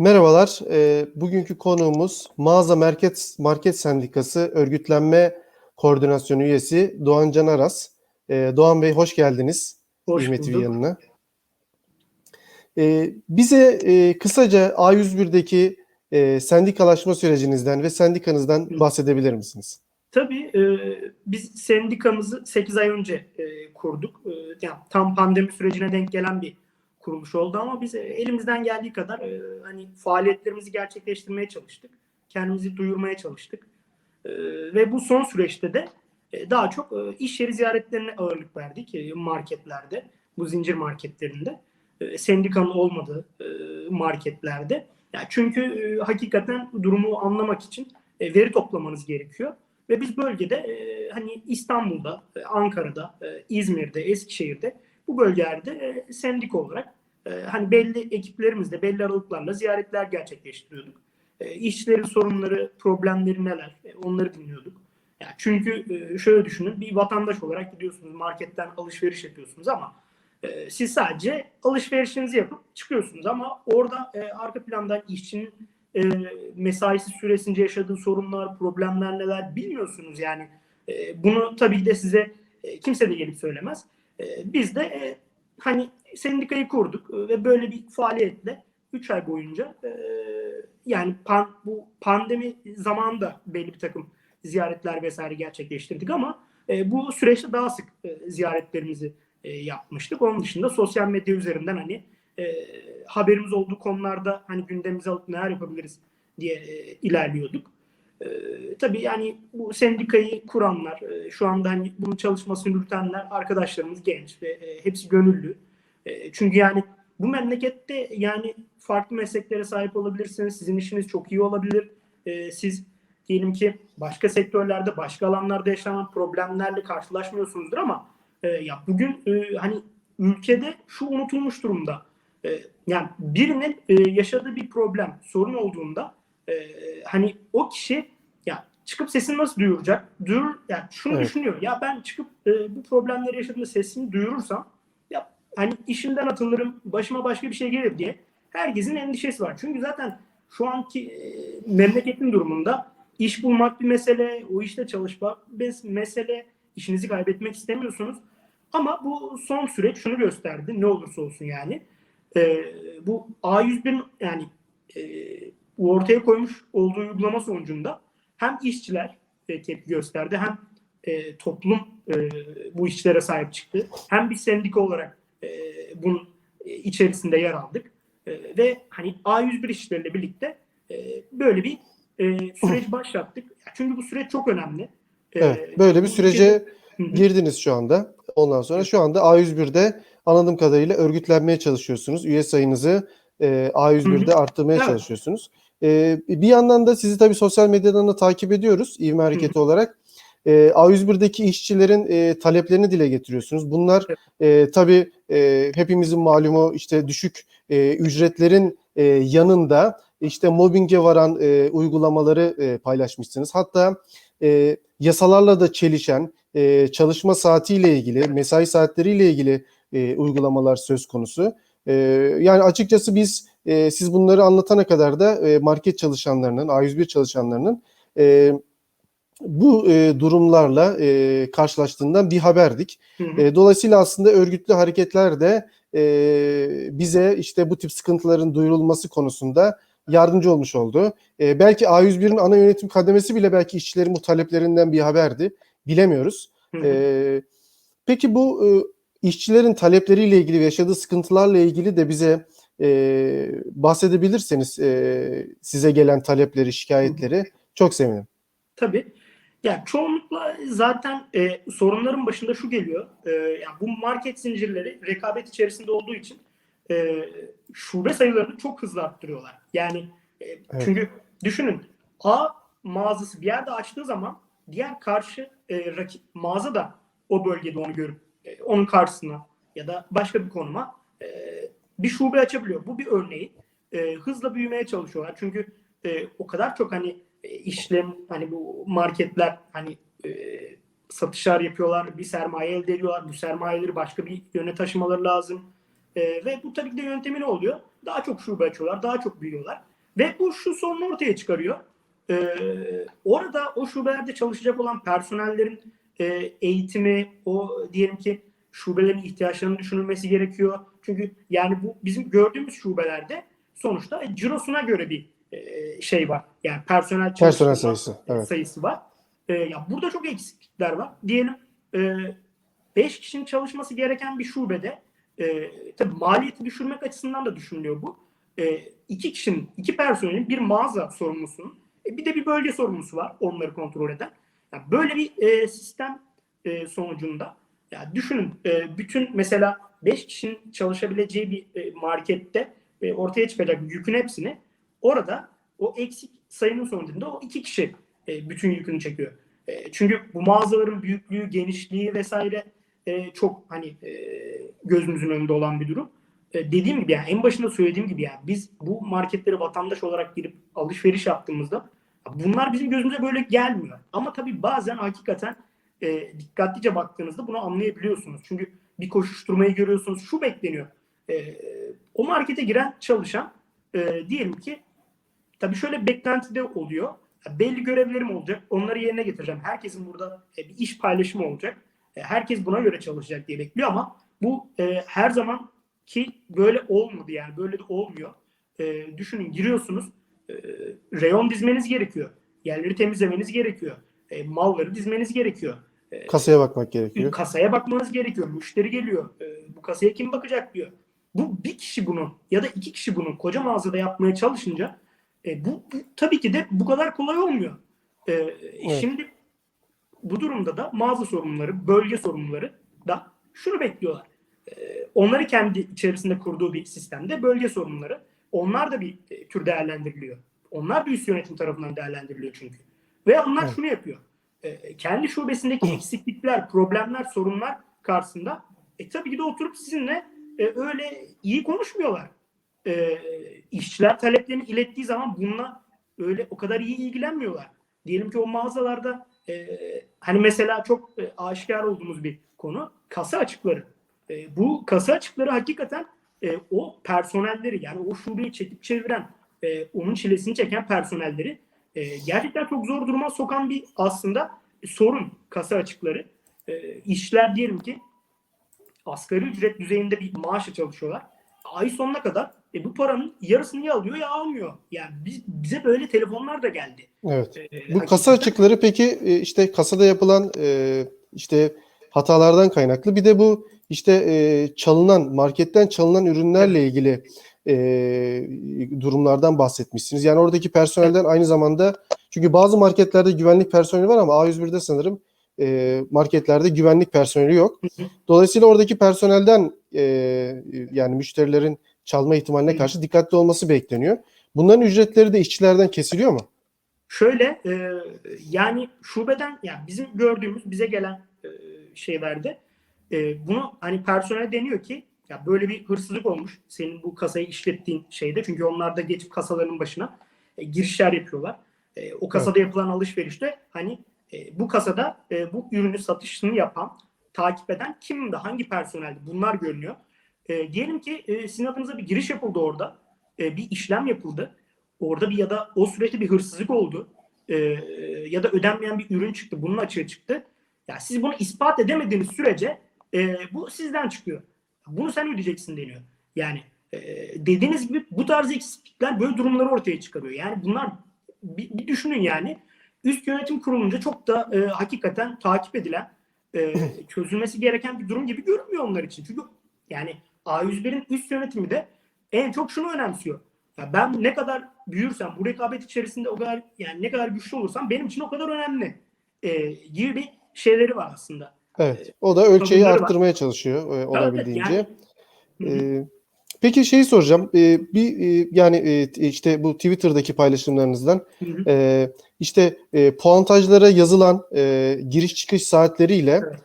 Merhabalar. Ee, bugünkü konuğumuz Mağaza Market Market Sendikası Örgütlenme Koordinasyonu üyesi Doğan Can Aras. Ee, Doğan Bey hoş geldiniz. Hoş TV bulduk. yanına. Ee, bize e, kısaca A101'deki e, sendikalaşma sürecinizden ve sendikanızdan bahsedebilir misiniz? Tabii e, biz sendikamızı 8 ay önce e, kurduk. E, yani tam pandemi sürecine denk gelen bir kuruluş oldu ama biz e, elimizden geldiği kadar e, hani faaliyetlerimizi gerçekleştirmeye çalıştık. Kendimizi duyurmaya çalıştık. E, ve bu son süreçte de e, daha çok e, iş yeri ziyaretlerine ağırlık verdik e, marketlerde, bu zincir marketlerinde. E, sendikanın olmadığı e, marketlerde. Ya çünkü e, hakikaten durumu anlamak için e, veri toplamanız gerekiyor. Ve biz bölgede e, hani İstanbul'da, e, Ankara'da, e, İzmir'de, Eskişehir'de bu bölgelerde e, sendik olarak e, hani belli ekiplerimizle belli aralıklarla ziyaretler gerçekleştiriyorduk. E, işçilerin sorunları, problemleri neler e, onları dinliyorduk. Yani çünkü e, şöyle düşünün bir vatandaş olarak gidiyorsunuz marketten alışveriş yapıyorsunuz ama e, siz sadece alışverişinizi yapıp çıkıyorsunuz ama orada e, arka plandan işçinin e, mesaisi süresince yaşadığı sorunlar, problemler neler bilmiyorsunuz yani. E, bunu tabii de size e, kimse de gelip söylemez. E, biz de e, hani sendikayı kurduk e, ve böyle bir faaliyetle 3 ay boyunca e, yani pan, bu pandemi zamanında belli bir takım ziyaretler vesaire gerçekleştirdik ama bu süreçte daha sık ziyaretlerimizi yapmıştık. Onun dışında sosyal medya üzerinden hani haberimiz olduğu konularda hani gündemimize alıp neler yapabiliriz diye ilerliyorduk. E, tabii yani bu sendikayı kuranlar, e, şu anda hani bunun çalışmasını yürütenler arkadaşlarımız genç ve e, hepsi gönüllü. E, çünkü yani bu memlekette yani farklı mesleklere sahip olabilirsiniz. Sizin işiniz çok iyi olabilir. E, siz diyelim ki başka sektörlerde, başka alanlarda yaşanan problemlerle karşılaşmıyorsunuzdur ama e, ya bugün e, hani ülkede şu unutulmuş durumda. E, yani birinin e, yaşadığı bir problem, sorun olduğunda e, hani o kişi ya çıkıp sesini nasıl duyuracak? Duyur, yani şunu Evet. düşünüyor. Ya ben çıkıp e, bu problemleri yaşadığımda sesimi duyurursam ya hani işimden atılırım, başıma başka bir şey gelir diye herkesin endişesi var. Çünkü zaten şu anki e, memleketin durumunda iş bulmak bir mesele, o işte çalışmak bir mesele, işinizi kaybetmek istemiyorsunuz. Ama bu son süreç şunu gösterdi, ne olursa olsun yani. E, bu A101'in yani e, ortaya koymuş olduğu uygulama sonucunda hem işçiler e, tepki gösterdi hem e, toplum e, bu işçilere sahip çıktı. Hem bir sendika olarak e, bunun içerisinde yer aldık. E, ve hani A101 işçileriyle birlikte e, böyle bir e, süreç başlattık. Çünkü bu süreç çok önemli. E, Evet, böyle bir sürece hı. girdiniz şu anda. Ondan sonra şu anda A101'de anladığım kadarıyla örgütlenmeye çalışıyorsunuz. Üye sayınızı e, A101'de arttırmaya Evet. çalışıyorsunuz. E, bir yandan da sizi tabii sosyal medyadan da takip ediyoruz İvme Hareketi olarak. E, A101'deki işçilerin e, taleplerini dile getiriyorsunuz. Bunlar e, tabii e, hepimizin malumu işte düşük e, ücretlerin e, yanında işte mobbinge varan e, uygulamaları e, paylaşmışsınız. Hatta e, yasalarla da çelişen e, çalışma saatiyle ilgili, mesai saatleriyle ilgili e, uygulamalar söz konusu. E, yani açıkçası biz e, siz bunları anlatana kadar da e, market çalışanlarının, A101 çalışanlarının e, bu e, durumlarla e, karşılaştığından bir haberdik. Hı hı. E, dolayısıyla aslında örgütlü hareketler de e, bize işte bu tip sıkıntıların duyurulması konusunda yardımcı olmuş oldu. E, belki A101'in ana yönetim kademesi bile belki işçilerin bu taleplerinden bir haberdi. Bilemiyoruz. Hı hı. E, peki bu e, işçilerin talepleriyle ilgili ve yaşadığı sıkıntılarla ilgili de bize e, bahsedebilirseniz e, size gelen talepleri, şikayetleri çok sevinirim. Tabii. Ya çoğunlukla zaten e, sorunların başında şu geliyor. E, ya bu market zincirleri rekabet içerisinde olduğu için e, şube sayılarını çok hızlı arttırıyorlar. Yani e, çünkü düşünün A mağazası bir yerde açtığı zaman diğer karşı e, rakip mağaza da o bölgede onu görüp e, onun karşısına ya da başka bir konuma e, bir şube açabiliyor. Bu bir örneği. E, hızla büyümeye çalışıyorlar. Çünkü e, o kadar çok hani e, işlem hani bu marketler hani e, satışlar yapıyorlar, bir sermaye elde ediyorlar. Bu sermayeleri başka bir yöne taşımaları lazım. E, ve bu tabii ki de yöntemi ne oluyor? Daha çok şube açıyorlar, daha çok büyüyorlar. Ve bu şu sorunu ortaya çıkarıyor. Ee, orada o şubelerde çalışacak olan personellerin e, eğitimi, o diyelim ki şubelerin ihtiyaçlarının düşünülmesi gerekiyor. Çünkü yani bu bizim gördüğümüz şubelerde sonuçta e, cirosuna göre bir e, şey var. Yani personel Personel sayısı, evet. sayısı var. E, ya burada çok eksiklikler var. Diyelim 5 kişinin çalışması gereken bir şubede e, tabii maliyeti düşürmek açısından da düşünülüyor bu. E, iki kişinin, iki personelin bir mağaza sorumlusunun e, bir de bir bölge sorumlusu var onları kontrol eden. Yani böyle bir e, sistem e, sonucunda ya düşünün e, bütün mesela 5 kişinin çalışabileceği bir e, markette e, ortaya çıkacak yükün hepsini orada o eksik sayının sonucunda o iki kişi e, bütün yükünü çekiyor. Çünkü bu mağazaların büyüklüğü, genişliği vesaire çok hani gözümüzün önünde olan bir durum. Dediğim gibi yani en başında söylediğim gibi yani biz bu marketlere vatandaş olarak girip alışveriş yaptığımızda bunlar bizim gözümüze böyle gelmiyor. Ama tabii bazen hakikaten dikkatlice baktığınızda bunu anlayabiliyorsunuz. Çünkü bir koşuşturmayı görüyorsunuz. Şu bekleniyor. E, o markete giren çalışan e, diyelim ki tabii şöyle beklentide oluyor. Belli görevlerim olacak. Onları yerine getireceğim. Herkesin burada e, bir iş paylaşımı olacak. E, herkes buna göre çalışacak diye bekliyor ama bu e, her zaman ki böyle olmadı yani böyle de olmuyor. E, düşünün giriyorsunuz e, reyon dizmeniz gerekiyor. Yerleri temizlemeniz gerekiyor. E, malları dizmeniz gerekiyor. E, Kasaya bakmak gerekiyor. kasaya bakmanız gerekiyor. Müşteri geliyor. E, bu kasaya kim bakacak diyor. Bu bir kişi bunu ya da iki kişi bunu koca mağazada yapmaya çalışınca e, bu, bu tabii ki de bu kadar kolay olmuyor. E, Evet. Şimdi bu durumda da mağaza sorumluları, bölge sorumluları da şunu bekliyorlar. E, onları kendi içerisinde kurduğu bir sistemde bölge sorumluları. Onlar da bir e, tür değerlendiriliyor. Onlar da üst yönetim tarafından değerlendiriliyor çünkü. Ve onlar Evet. şunu yapıyor. E, kendi şubesindeki eksiklikler, problemler, sorunlar karşısında e, tabii ki de oturup sizinle e, öyle iyi konuşmuyorlar. E, işçiler taleplerini ilettiği zaman bununla öyle o kadar iyi ilgilenmiyorlar. Diyelim ki o mağazalarda e, hani mesela çok e, aşikar olduğumuz bir konu kasa açıkları. E, bu kasa açıkları hakikaten e, o personelleri yani o şubeyi çekip çeviren e, onun çilesini çeken personelleri e, gerçekten çok zor duruma sokan bir aslında sorun kasa açıkları. E, işçiler diyelim ki asgari ücret düzeyinde bir maaşla çalışıyorlar. Ay sonuna kadar e, bu paranın yarısını ya alıyor ya almıyor. Yani biz, bize böyle telefonlar da geldi. Evet. E, Bu hakikaten- kasa açıkları peki e, işte kasada yapılan e, işte hatalardan kaynaklı. Bir de bu işte e, çalınan marketten çalınan ürünlerle ilgili e, durumlardan bahsetmişsiniz. Yani oradaki personelden aynı zamanda çünkü bazı marketlerde güvenlik personeli var ama A101'de sanırım e, marketlerde güvenlik personeli yok. Dolayısıyla oradaki personelden e, yani müşterilerin çalma ihtimaline karşı dikkatli olması bekleniyor. Bunların ücretleri de işçilerden kesiliyor mu? Şöyle e, yani şubeden yani bizim gördüğümüz bize gelen e, şeylerde e, bunu hani personel deniyor ki ya böyle bir hırsızlık olmuş senin bu kasayı işlettiğin şeyde çünkü onlar da geçip kasaların başına e, girişler yapıyorlar. E, o kasada yapılan alışverişte hani e, bu kasada e, bu ürünü satışını yapan takip eden kimdi hangi personeldi bunlar görünüyor. E, diyelim ki e, sizin adınıza bir giriş yapıldı orada e, bir işlem yapıldı orada bir ya da o süreçte bir hırsızlık oldu Ee, ya da ödenmeyen bir ürün çıktı bunun açığa çıktı. Ya siz bunu ispat edemediğiniz sürece e, bu sizden çıkıyor. Bunu sen ödeyeceksin deniyor. Yani e, dediğiniz gibi bu tarz eksiklikler böyle durumları ortaya çıkarıyor. Yani bunlar bir, bir düşünün yani üst yönetim kurulunca çok da e, hakikaten takip edilen e, çözülmesi gereken bir durum gibi görünmüyor onlar için. Çünkü yani A101'in üst yönetimi de en çok şunu önemsiyor. Ya ben ne kadar büyürsem, bu rekabet içerisinde o kadar yani ne kadar güçlü olursam benim için o kadar önemli e, gibi bir şeyleri var aslında. Evet. O da ölçeği sorunları var. arttırmaya çalışıyor e, olabildiğince. yani-. Ee, peki şeyi soracağım. Ee, bir e, yani e, işte bu Twitter'daki paylaşımlarınızdan Hı hı. e, işte e, puantajlara yazılan e, giriş çıkış saatleriyle Evet.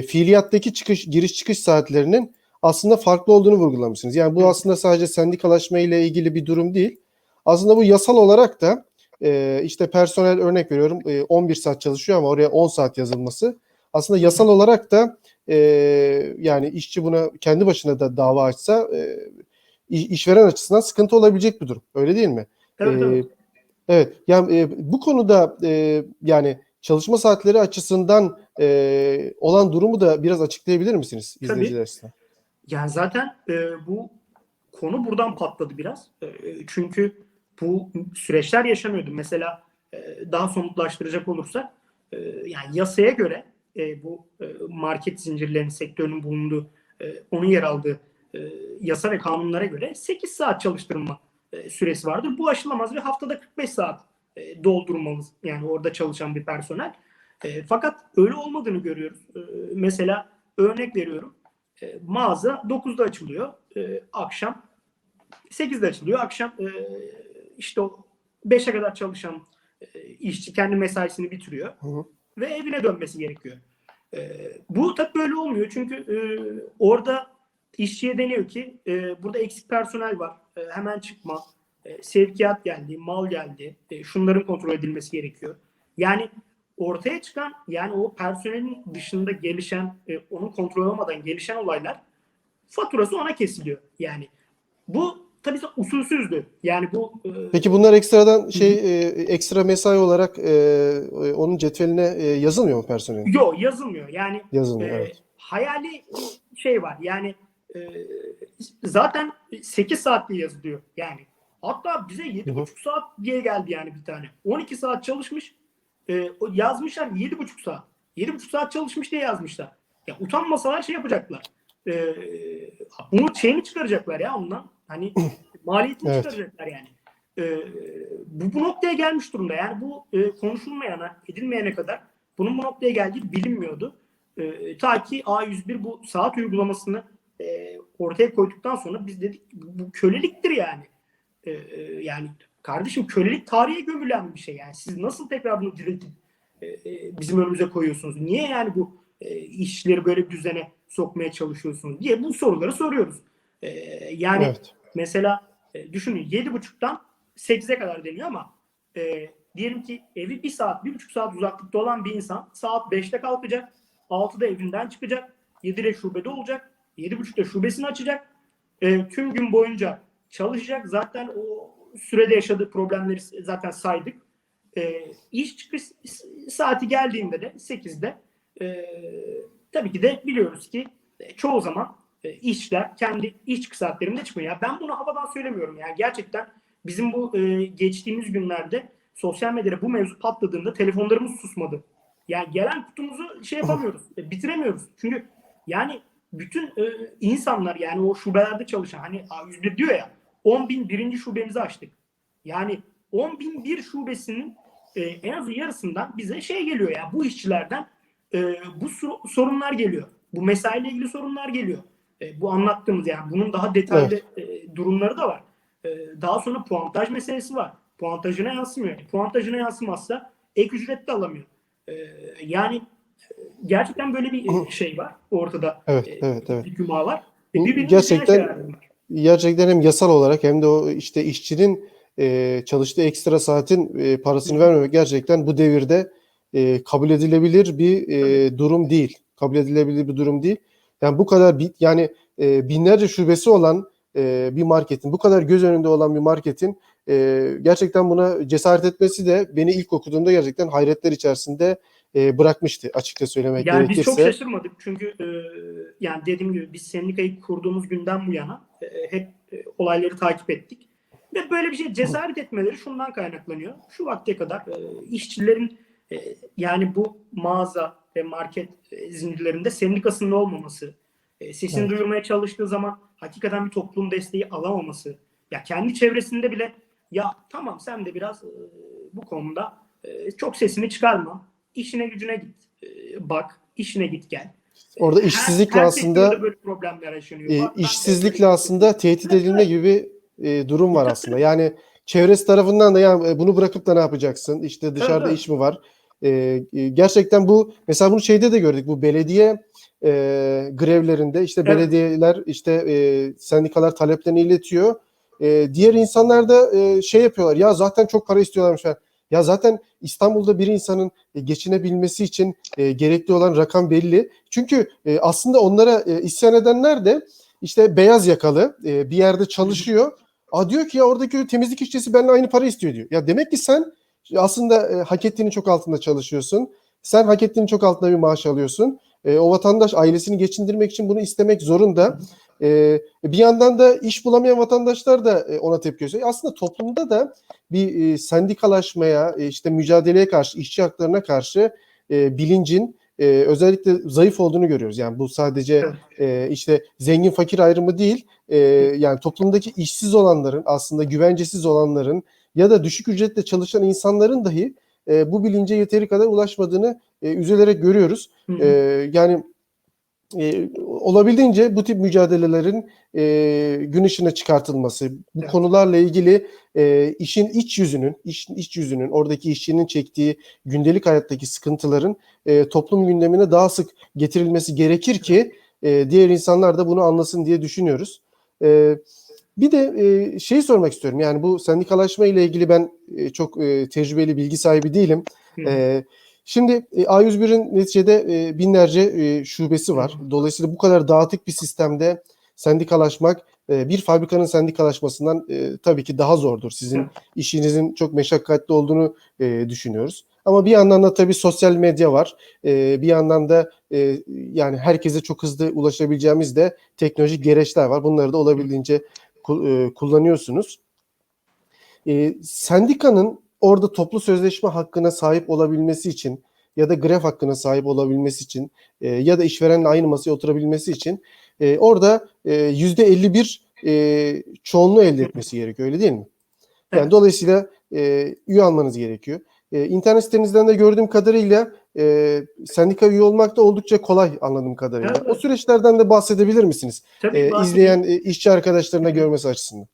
e, fiiliyattaki çıkış giriş çıkış saatlerinin aslında farklı olduğunu vurgulamışsınız. Yani bu Hı. aslında sadece sendikalaşma ile ilgili bir durum değil. Aslında bu yasal olarak da e, işte personel örnek veriyorum e, 11 saat çalışıyor ama oraya 10 saat yazılması aslında yasal olarak da e, yani işçi buna kendi başına da dava açsa e, işveren açısından sıkıntı olabilecek bir durum. Öyle değil mi? Evet, Ee, evet. Yani e, bu konuda e, yani çalışma saatleri açısından e, olan durumu da biraz açıklayabilir misiniz izleyiciler için? Yani zaten e, bu konu buradan patladı biraz. E, çünkü bu süreçler yaşanıyordu. Mesela e, daha somutlaştıracak olursak e, yani yasaya göre e, bu e, market zincirlerinin sektörünün bulunduğu e, onun yer aldığı e, yasa ve kanunlara göre 8 saat çalıştırma e, süresi vardır. Bu aşılamaz ve haftada 45 saat e, doldurmamız yani orada çalışan bir personel. E, fakat öyle olmadığını görüyoruz. E, mesela örnek veriyorum. E, mağaza 9'da açılıyor. E, akşam 8'de açılıyor. Akşam e, işte o 5'e kadar çalışan e, işçi kendi mesaisini bitiriyor. Hı hı. Ve evine dönmesi gerekiyor. E, bu tabii böyle olmuyor. Çünkü e, orada işçiye deniyor ki e, burada eksik personel var. E, hemen çıkma. E, sevkiyat geldi, mal geldi. E, şunların kontrol edilmesi gerekiyor. Yani ortaya çıkan yani o personelin dışında gelişen, e, onun kontrol olmadan gelişen olaylar faturası ona kesiliyor. Yani bu tabii usulsüzdü. Yani bu e, Peki bunlar ekstradan şey e, ekstra mesai olarak e, e, onun cetveline e, yazılmıyor mu personelin? yo yazılmıyor. Yani Yazılmıyor, e, evet. hayali bir şey var. Yani e, zaten 8 saatli yazılıyor. Yani hatta bize 7,5 saat diye geldi yani bir tane. 12 saat çalışmış. E, o yazmışlar 7,5 saat. 7,5 saat çalışmış diye yazmışlar. Ya utanmasalar şey yapacaklar. E, bunu şeyini çıkaracaklar ya ondan. Hani maliyetini Evet. çıkaracaklar yani. E, bu, bu noktaya gelmiş durumda. Yani bu e, konuşulmayana, edilmeyene kadar bunun bu noktaya geldiği bilinmiyordu. E, ta ki A101 bu saat uygulamasını e, ortaya koyduktan sonra biz dedik bu, köleliktir yani. E, e, yani kardeşim kölelik tarihe gömülen bir şey yani. Siz nasıl tekrar bunu diriltip e, e, bizim önümüze koyuyorsunuz? Niye yani bu e, işleri böyle bir düzene sokmaya çalışıyorsunuz diye bu soruları soruyoruz. E, yani Evet. Mesela e, düşünün 7.30'dan 8'e kadar deniyor ama e, diyelim ki evi 1 saat, 1,5 saat uzaklıkta olan bir insan saat 5'te kalkacak, 6'da evinden çıkacak, 7'de şubede olacak, 7.30'da şubesini açacak, e, tüm gün boyunca çalışacak. Zaten o sürede yaşadığı problemleri zaten saydık. E, iş çıkış saati geldiğinde de 8'de e, tabii ki de biliyoruz ki e, çoğu zaman işler kendi iş çıkış saatlerinde çıkmıyor. Ya ben bunu havadan söylemiyorum. Yani gerçekten bizim bu e, geçtiğimiz günlerde sosyal medyada bu mevzu patladığında telefonlarımız susmadı. Yani gelen kutumuzu şey yapamıyoruz, e, bitiremiyoruz. Çünkü yani bütün e, insanlar yani o şubelerde çalışan hani A101 diyor ya 10 bin birinci şubemizi açtık. Yani 10 bin bir şubesinin e, en az yarısından bize şey geliyor ya bu işçilerden e, bu sor- sorunlar geliyor. Bu mesaiyle ilgili sorunlar geliyor. E, bu anlattığımız yani bunun daha detaylı e, durumları da var. E, daha sonra puantaj meselesi var. Puantajına yansımıyor. Puantajına yansımazsa ek ücret de alamıyor. E, yani e, gerçekten böyle bir şey var ortada. Evet, E, evet, evet. Bir cuma var. E, gerçekten-. Gerçekten hem yasal olarak hem de o işte işçinin e, çalıştığı ekstra saatin e, parasını hı. vermemek gerçekten bu devirde e, kabul edilebilir bir e, durum değil. Kabul edilebilir bir durum değil. Yani bu kadar bi- yani e, binlerce şubesi olan e, bir marketin, bu kadar göz önünde olan bir marketin e, gerçekten buna cesaret etmesi de beni ilk okuduğumda gerçekten hayretler içerisinde e, bırakmıştı açıkça söylemek Yani biz gerekirse. çok şaşırmadık çünkü e, yani dediğim gibi biz sendikayı kurduğumuz günden bu yana e, hep e, olayları takip ettik. Ve böyle bir şey cesaret etmeleri şundan kaynaklanıyor. Şu vakte kadar e, işçilerin yani bu mağaza ve market e, zincirlerinde sendikasının olmaması, e, sesini Evet. duyurmaya çalıştığı zaman hakikaten bir toplum desteği alamaması, ya kendi çevresinde bile ya tamam sen de biraz e, bu konuda e, çok sesini çıkarma, işine gücüne git, e, bak, işine git gel. Orada Her- işsizlikle her aslında sektörde böyle problemler yaşanıyor. e, işsizlikle aslında tehdit edilme gibi bir e, durum var aslında. Yani çevresi tarafından da ya e, bunu bırakıp da ne yapacaksın? İşte dışarıda evet. iş mi var? E, e, gerçekten bu mesela bunu şeyde de gördük. Bu belediye e, grevlerinde işte Evet. belediyeler işte e, sendikalar taleplerini iletiyor. E, diğer insanlar da e, şey yapıyorlar. Ya zaten çok para istiyorlarmış falan. Ya zaten İstanbul'da bir insanın e, geçinebilmesi için e, gerekli olan rakam belli. Çünkü e, aslında onlara isyan edenler de işte beyaz yakalı bir yerde çalışıyor. Aa diyor ki ya oradaki temizlik işçisi benimle aynı para istiyor diyor. Ya demek ki sen aslında e, hak ettiğinin çok altında çalışıyorsun. Sen hak ettiğinin çok altında bir maaş alıyorsun. E, o vatandaş ailesini geçindirmek için bunu istemek zorunda. E, bir yandan da iş bulamayan vatandaşlar da e, ona tepki gösteriyor. Aslında toplumda da bir e, sendikalaşmaya, e, işte mücadeleye karşı, işçi haklarına karşı e, bilincin e, özellikle zayıf olduğunu görüyoruz. Yani bu sadece e, işte zengin fakir ayrımı değil, e, yani toplumdaki işsiz olanların, aslında güvencesiz olanların ya da düşük ücretle çalışan insanların dahi e, bu bilince yeteri kadar ulaşmadığını e, üzülerek görüyoruz. Hı hı. E, yani e, olabildiğince bu tip mücadelelerin e, gün ışığına çıkartılması, bu Evet. konularla ilgili e, işin iç yüzünün, işin iç yüzünün, oradaki işçinin çektiği gündelik hayattaki sıkıntıların e, toplum gündemine daha sık getirilmesi gerekir ki e, diğer insanlar da bunu anlasın diye düşünüyoruz. E, bir de e, şeyi sormak istiyorum. Yani bu sendikalaşma ile ilgili ben e, çok e, tecrübeli bilgi sahibi değilim. E, şimdi e, A101'in neticede e, binlerce e, şubesi var. Dolayısıyla bu kadar dağıtık bir sistemde sendikalaşmak e, bir fabrikanın sendikalaşmasından e, tabii ki daha zordur. Sizin işinizin çok meşakkatli olduğunu e, düşünüyoruz. Ama bir yandan da tabii sosyal medya var. E, bir yandan da e, yani herkese çok hızlı ulaşabileceğimiz de teknolojik gereçler var. Bunları da olabildiğince kullanıyorsunuz. E, sendikanın orada toplu sözleşme hakkına sahip olabilmesi için ya da grev hakkına sahip olabilmesi için e, ya da işverenle aynı masaya oturabilmesi için e, orada e, yüzde 51 e, çoğunluğu elde etmesi gerekiyor öyle değil mi? Yani Evet. dolayısıyla e, üye almanız gerekiyor. E, internet sitenizden de gördüğüm kadarıyla e, sendika üye olmak da oldukça kolay anladığım kadarıyla. Evet, O süreçlerden de bahsedebilir misiniz? Tabii E, izleyen e, işçi arkadaşlarına görmesi açısından.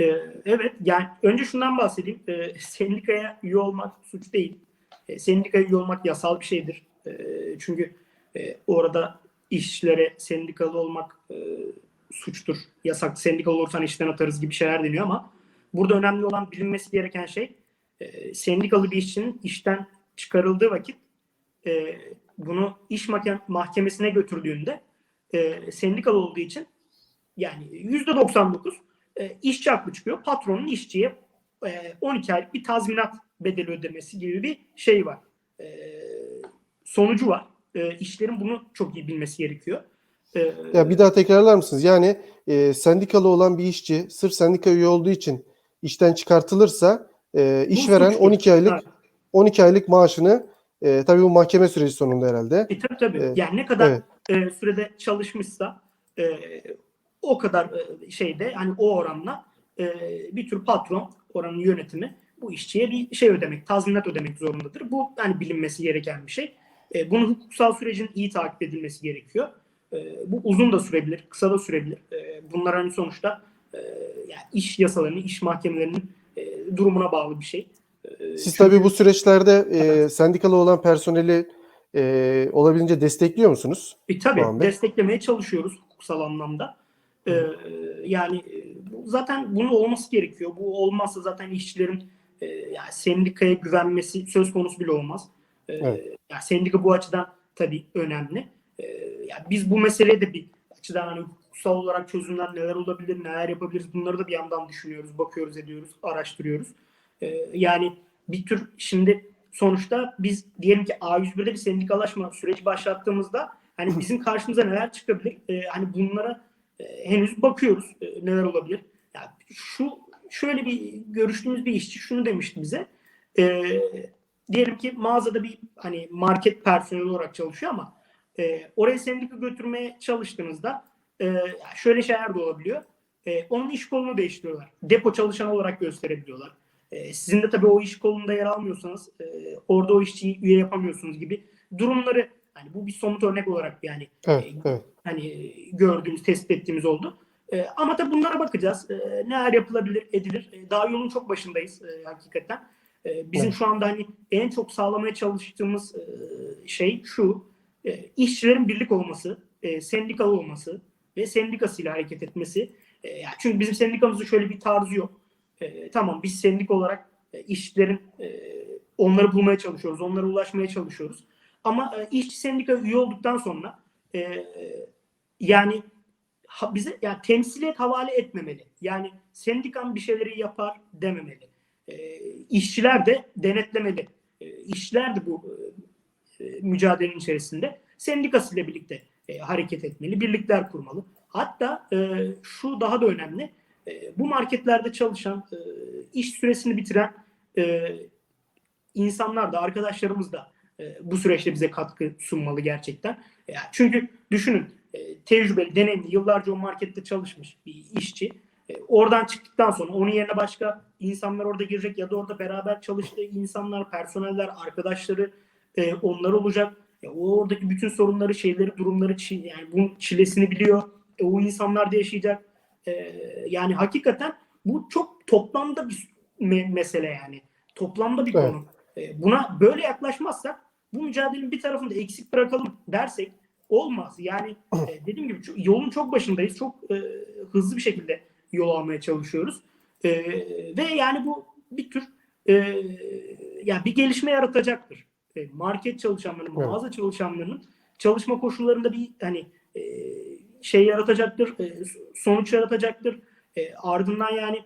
Ee, evet, yani önce şundan bahsedeyim. Ee, sendikaya üye olmak suç değil. Ee, sendikaya üye olmak yasal bir şeydir. Ee, çünkü e, orada işçilere sendikalı olmak e, suçtur. Yasak. Sendikalı olursan işten atarız gibi şeyler deniyor ama burada önemli olan bilinmesi gereken şey e, sendikalı bir işçinin işten çıkarıldığı vakit e, bunu iş mahkem- mahkemesine götürdüğünde e, sendikalı olduğu için yani %99 e, işçi haklı çıkıyor. Patronun işçiye e, 12 aylık bir tazminat bedeli ödemesi gibi bir şey var. E, sonucu var. E, işlerin bunu çok iyi bilmesi gerekiyor. E, Ya bir daha tekrarlar mısınız? Yani e, sendikalı olan bir işçi sırf sendika üye olduğu için işten çıkartılırsa e, işveren suçtur. 12 aylık Ha, 12 aylık maaşını e, tabii bu mahkeme süreci sonunda herhalde. E, tabii tabii. Evet. Yani ne kadar Evet. e, sürede çalışmışsa e, o kadar e, şeyde hani o oranla e, bir tür patron oranın yönetimi bu işçiye bir şey ödemek, tazminat ödemek zorundadır. Bu hani bilinmesi gereken bir şey. E, bunun hukuksal sürecin iyi takip edilmesi gerekiyor. E, bu uzun da sürebilir, kısa da sürebilir. E, bunlar hani sonuçta e, yani iş yasalarının, iş mahkemelerinin e, durumuna bağlı bir şey. E, Siz çünkü- tabii bu süreçlerde e, sendikalı olan personeli e, olabildiğince destekliyor musunuz? E, tabii desteklemeye çalışıyoruz hukuksal anlamda. Ee, yani e, zaten bunun olması gerekiyor. Bu olmazsa zaten işçilerin e, yani sendikaya güvenmesi söz konusu bile olmaz. Ee, Evet. yani sendika bu açıdan tabii önemli. Ee, yani biz bu meseleye de bir açıdan hani hukuksal olarak çözümler neler olabilir, neler yapabiliriz bunları da bir yandan düşünüyoruz, bakıyoruz, ediyoruz, araştırıyoruz. Ee, yani bir tür şimdi sonuçta biz diyelim ki A101'de bir sendikalaşma süreci başlattığımızda hani bizim karşımıza neler çıkabilir? Ee, hani bunlara e, henüz bakıyoruz e, neler olabilir. Yani şu şöyle bir görüştüğümüz bir işçi şunu demişti bize. E, diyelim ki mağazada bir hani market personeli olarak çalışıyor ama e, oraya sendika götürmeye çalıştığınızda e, şöyle şeyler de olabiliyor. E, onun iş kolunu değiştiriyorlar. Depo çalışanı olarak gösterebiliyorlar. E, sizin de tabii o iş kolunda yer almıyorsanız e, orada o işçiyi üye yapamıyorsunuz gibi durumları hani bu bir somut örnek olarak yani Evet, e, evet. hani gördüğümüz, tespit ettiğimiz oldu. E, ama tabii bunlara bakacağız. E, neler yapılabilir, edilir. E, daha yolun çok başındayız e, hakikaten. E, bizim Evet. şu anda hani en çok sağlamaya çalıştığımız e, şey şu. E, işçilerin birlik olması, e, sendikalı olması ve sendikasıyla hareket etmesi. E, çünkü bizim sendikamızın şöyle bir tarzı yok. E, tamam biz sendik olarak e, işçilerin e, onları bulmaya çalışıyoruz, onlara ulaşmaya çalışıyoruz. Ama e, işçi sendika üye olduktan sonra e, yani ha, bize yani temsiliyet havale etmemeli. Yani sendikan bir şeyleri yapar dememeli. E, işçiler de denetlemeli. E, işçiler de bu e, mücadelenin içerisinde sendikasıyla birlikte e, hareket etmeli, birlikler kurmalı. Hatta e, şu daha da önemli. E, bu marketlerde çalışan, e, iş süresini bitiren e, insanlar da, arkadaşlarımız da e, bu süreçte bize katkı sunmalı gerçekten. Çünkü düşünün e, tecrübeli, deneyimli, yıllarca o markette çalışmış bir işçi. Oradan çıktıktan sonra onun yerine başka insanlar orada girecek ya da orada beraber çalıştığı insanlar, personeller, arkadaşları onlar olacak. O oradaki bütün sorunları, şeyleri, durumları, yani bunun çilesini biliyor. O insanlar da yaşayacak. E, yani hakikaten bu çok toplamda bir me- mesele yani. Toplamda bir Evet. konu. E, buna böyle yaklaşmazsak bu mücadelenin bir tarafını da eksik bırakalım dersek olmaz. Yani e, dediğim gibi çok- yolun çok başındayız. Çok e, hızlı bir şekilde yol almaya çalışıyoruz. E, ve yani bu bir tür e, yani bir gelişme yaratacaktır. E, market çalışanlarının, Evet. mağaza çalışanlarının çalışma koşullarında bir hani e, şey yaratacaktır, e, sonuç yaratacaktır. E, ardından yani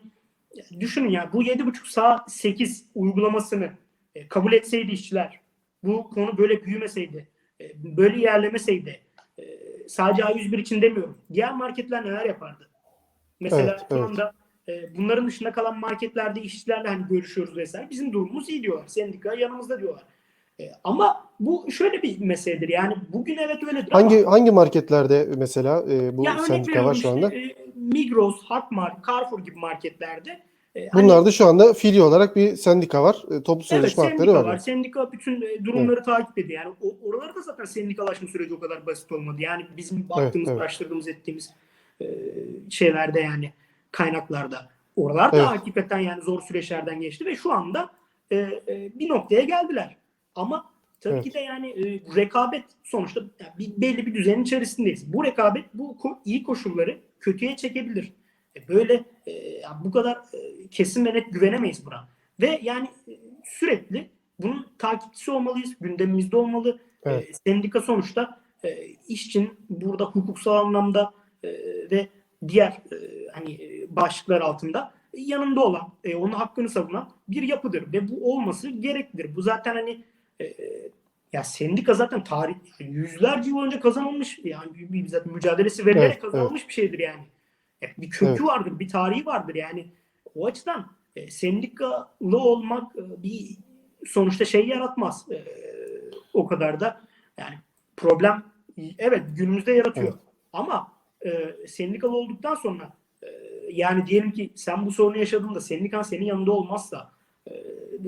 düşünün ya bu 7,5 saat 8 uygulamasını e, kabul etseydi işçiler, bu konu böyle büyümeseydi, e, böyle ilerlemeseydi, e, sadece A101 için demiyorum. Diğer marketler neler yapardı? Mesela Evet, şu evet. anda e, bunların dışında kalan marketlerde işçilerle hani görüşüyoruz vesaire. Bizim durumumuz iyi diyorlar. Sendika yanımızda diyorlar. E, ama bu şöyle bir meseledir. Yani bugün evet öyledir ama Hangi hangi marketlerde mesela e, bu ya örnek sendika var şu anda? e, Migros, Hakmar, Carrefour gibi marketlerde e, hani- Bunlarda şu anda fiili olarak bir sendika var. E, toplu Evet, sözleşme hakları sendika var. var. yani. Sendika bütün durumları takip ediyor. Yani oralarda da zaten sendikalaşma süreci o kadar basit olmadı. Yani bizim baktığımız, evet. araştırdığımız, ettiğimiz şeylerde yani kaynaklarda. Oralar da Evet. hakikaten yani zor süreçlerden geçti ve şu anda bir noktaya geldiler. Ama tabii Evet. ki de yani e, rekabet sonuçta yani bir, belli bir düzenin içerisindeyiz. Bu rekabet bu ko- iyi koşulları kötüye çekebilir. E, böyle e, yani bu kadar e, kesin ve net güvenemeyiz buna. Ve yani e, sürekli bunun takipçisi olmalıyız, gündemimizde olmalı. Evet. E, sendika sonuçta e, işçinin burada hukuksal anlamda e, ve diğer e, hani e, başlıklar altında yanında olan, e, onun hakkını savunan bir yapıdır ve bu olması gereklidir. Bu zaten hani e, ya sendika zaten tarih yüzlerce yıl önce kazanılmış yani bir, zaten mücadelesi verilerek Evet, kazanılmış bir şeydir yani. Bir kökü Evet. vardır, bir tarihi vardır yani. O açıdan e, sendikalı olmak e, bir sonuçta şey yaratmaz. E, o kadar da yani problem evet günümüzde yaratıyor. Evet. Ama e, sendikalı olduktan sonra e, yani diyelim ki sen bu sorunu yaşadığında sendikan senin yanında olmazsa e,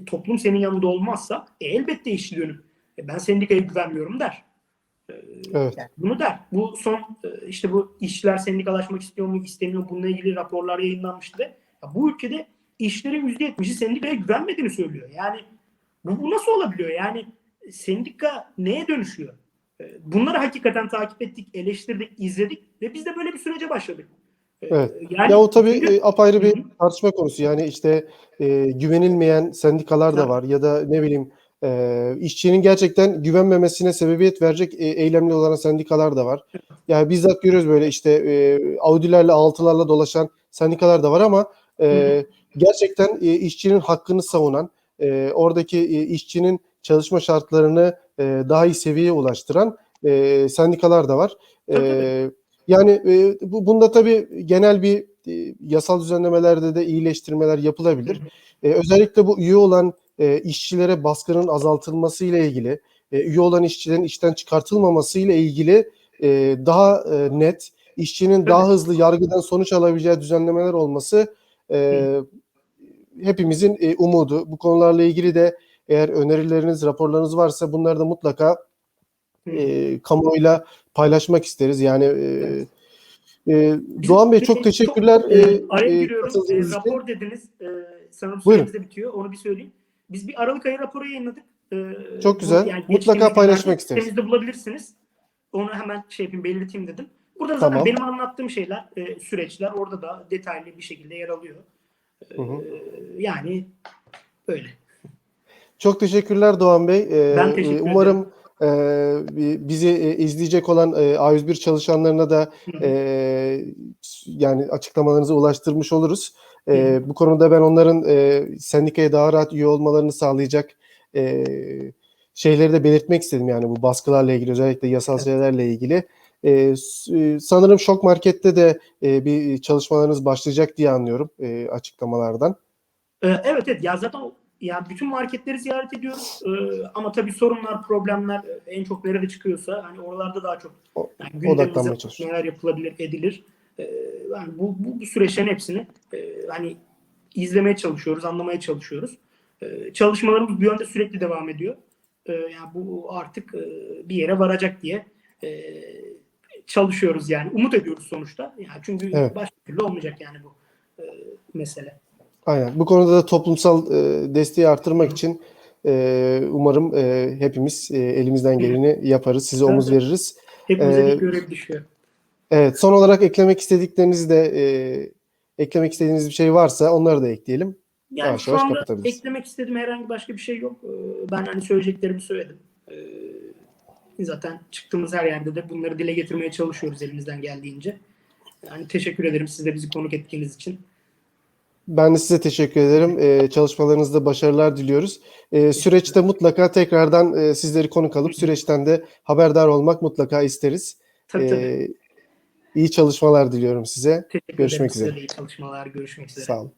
toplum senin yanında olmazsa e, elbette işçi dönüp e, ben sendikaya güvenmiyorum der. E, Evet. yani bunu der. Bu son e, işte bu işçiler sendikalaşmak istiyor mu istemiyor bununla ilgili raporlar yayınlanmıştı. ya bu ülkede işlerin %70'i sendikaya güvenmediğini söylüyor. Yani bu, bu nasıl olabiliyor? Yani sendika neye dönüşüyor? E, Bunları hakikaten takip ettik, eleştirdik, izledik ve biz de böyle bir sürece başladık. Evet. Yani ya o tabii çünkü- e, apayrı bir tartışma konusu. Yani işte e, güvenilmeyen sendikalar da var ya da ne bileyim e, işçinin gerçekten güvenmemesine sebebiyet verecek e, eylemli olan sendikalar da var. Yani bizzat görüyoruz böyle işte e, Audi'lerle altılarla dolaşan sendikalar da var ama e, gerçekten e, işçinin hakkını savunan, e, oradaki e, işçinin çalışma şartlarını e, daha iyi seviyeye ulaştıran e, sendikalar da var. E. yani e, bu bunda tabii genel bir e, yasal düzenlemelerde de iyileştirmeler yapılabilir. E, özellikle bu üye olan e, işçilere baskının azaltılması ile ilgili, e, üye olan işçilerin işten çıkartılmaması ile ilgili e, daha e, net, işçinin daha hızlı yargıdan sonuç alabileceği düzenlemeler olması e, hepimizin e, umudu. Bu konularla ilgili de eğer önerileriniz, raporlarınız varsa bunları da mutlaka. E, kamuoyuyla paylaşmak isteriz. Yani e, Evet. e, Doğan Bey çok teşekkürler. Çok, e, araya giriyorum. E, katıldığınız için. rapor dediniz. E, sanırım süremiz de bitiyor. Onu bir söyleyeyim. Biz bir Aralık ayı raporu yayınladık. E, Çok bu güzel. yani Mutlaka paylaşmak isteriz. Sitemizde bulabilirsiniz. Onu hemen şey yapayım belirteyim dedim. Burada zaten Tamam. benim anlattığım şeyler, e, süreçler orada da detaylı bir şekilde yer alıyor. E, Hı hı. Yani böyle. Çok teşekkürler Doğan Bey. Ee, Ben teşekkür e, Umarım e, bi- bizi e, izleyecek olan e, A101 çalışanlarına da e, yani açıklamalarınızı ulaştırmış oluruz. E, bu konuda ben onların e, sendikaya daha rahat üye olmalarını sağlayacak e, şeyleri de belirtmek istedim. Yani bu baskılarla ilgili özellikle yasal Evet. şeylerle ilgili. E, sanırım Şok Market'te de e, bir çalışmalarınız başlayacak diye anlıyorum e, açıklamalardan. Ee, Evet evet ya zaten ya bütün marketleri ziyaret ediyoruz Ee, ama tabii sorunlar, problemler e, en çok nerede çıkıyorsa hani oralarda daha çok yani gündemimize neler yapılabilir, edilir. Ee, yani bu, bu, bu süreçlerin hepsini e, hani izlemeye çalışıyoruz, anlamaya çalışıyoruz. Ee, çalışmalarımız bu yönde sürekli devam ediyor. Ee, yani bu artık e, bir yere varacak diye e, çalışıyoruz yani. Umut ediyoruz sonuçta. Yani çünkü Evet. başka türlü olmayacak yani bu e, mesele. Aynen. Bu konuda da toplumsal e, desteği artırmak için e, umarım e, hepimiz e, elimizden geleni yaparız. Size omuz Evet. veririz. Hepimize Ee, bir görev düşüyor. Evet. Son olarak eklemek istediklerinizi de e, eklemek istediğiniz bir şey varsa onları da ekleyelim. Yani yavaş şu anda eklemek istediğim herhangi başka bir şey yok. Ee, Ben hani söyleyeceklerimi söyledim. Ee, Zaten çıktığımız her yerde de bunları dile getirmeye çalışıyoruz elimizden geldiğince. Yani teşekkür ederim siz de bizi konuk ettiğiniz için. Ben de size teşekkür ederim. E, çalışmalarınızda başarılar diliyoruz. E, süreçte mutlaka tekrardan e, sizleri konuk alıp süreçten de haberdar olmak mutlaka isteriz. Tabii tabii. E, iyi çalışmalar diliyorum size. Teşekkür görüşmek ederim. Üzere. iyi çalışmalar. Görüşmek üzere. Sağ olun.